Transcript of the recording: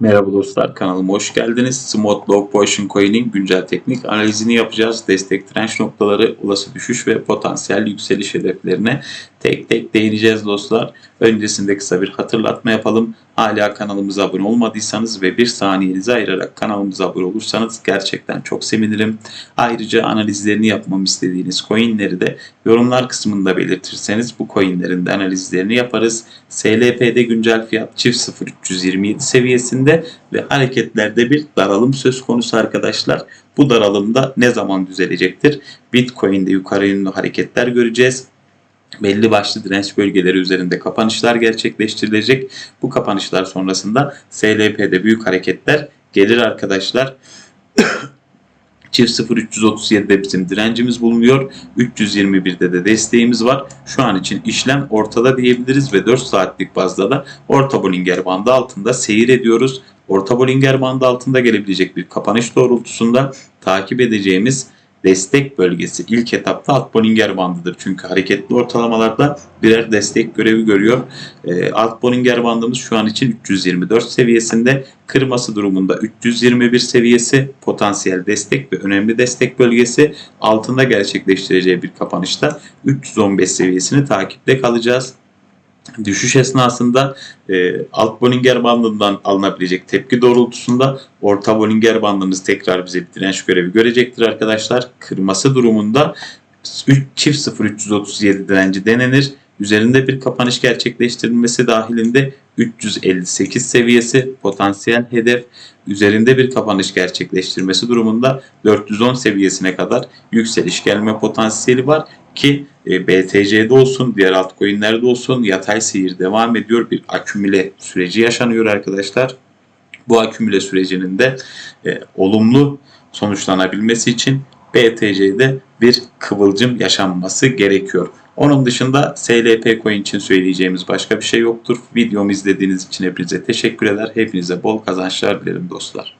Merhaba dostlar kanalıma hoş geldiniz. Smooth Log Potion Coin'in güncel teknik analizini yapacağız. Destek direnç noktaları, olası düşüş ve potansiyel yükseliş hedeflerine tek tek değineceğiz dostlar. Öncesinde kısa bir hatırlatma yapalım. Hala kanalımıza abone olmadıysanız ve bir saniyenizi ayırarak kanalımıza abone olursanız gerçekten çok sevinirim. Ayrıca analizlerini yapmamı istediğiniz coinleri de yorumlar kısmında belirtirseniz bu coinlerin de analizlerini yaparız. SLP'de güncel fiyat çift 0327 seviyesinde ve hareketlerde bir daralım söz konusu arkadaşlar. Bu daralımda ne zaman düzelecektir? Bitcoin'de yukarı yönlü hareketler göreceğiz belli başlı direnç bölgeleri üzerinde kapanışlar gerçekleştirilecek. Bu kapanışlar sonrasında SLP'de büyük hareketler gelir arkadaşlar. Çift 0337'de bizim direncimiz bulunuyor. 321'de de desteğimiz var. Şu an için işlem ortada diyebiliriz ve 4 saatlik bazda da orta Bollinger bandı altında seyir ediyoruz. Orta Bollinger bandı altında gelebilecek bir kapanış doğrultusunda takip edeceğimiz destek bölgesi ilk etapta alt Bollinger bandıdır. Çünkü hareketli ortalamalarda birer destek görevi görüyor. E, alt Bollinger bandımız şu an için 324 seviyesinde. Kırması durumunda 321 seviyesi potansiyel destek ve önemli destek bölgesi altında gerçekleştireceği bir kapanışta 315 seviyesini takipte kalacağız düşüş esnasında e, alt Bollinger bandından alınabilecek tepki doğrultusunda orta Bollinger bandımız tekrar bize direnç görevi görecektir arkadaşlar. Kırması durumunda 3 çift 0337 direnci denenir. Üzerinde bir kapanış gerçekleştirilmesi dahilinde 358 seviyesi potansiyel hedef. Üzerinde bir kapanış gerçekleştirmesi durumunda 410 seviyesine kadar yükseliş gelme potansiyeli var ki e, BTC'de olsun, diğer altcoin'lerde olsun yatay seyir devam ediyor. Bir akümüle süreci yaşanıyor arkadaşlar. Bu akümüle sürecinin de e, olumlu sonuçlanabilmesi için BTC'de bir kıvılcım yaşanması gerekiyor. Onun dışında SLP coin için söyleyeceğimiz başka bir şey yoktur. Videomu izlediğiniz için hepinize teşekkür eder. Hepinize bol kazançlar dilerim dostlar.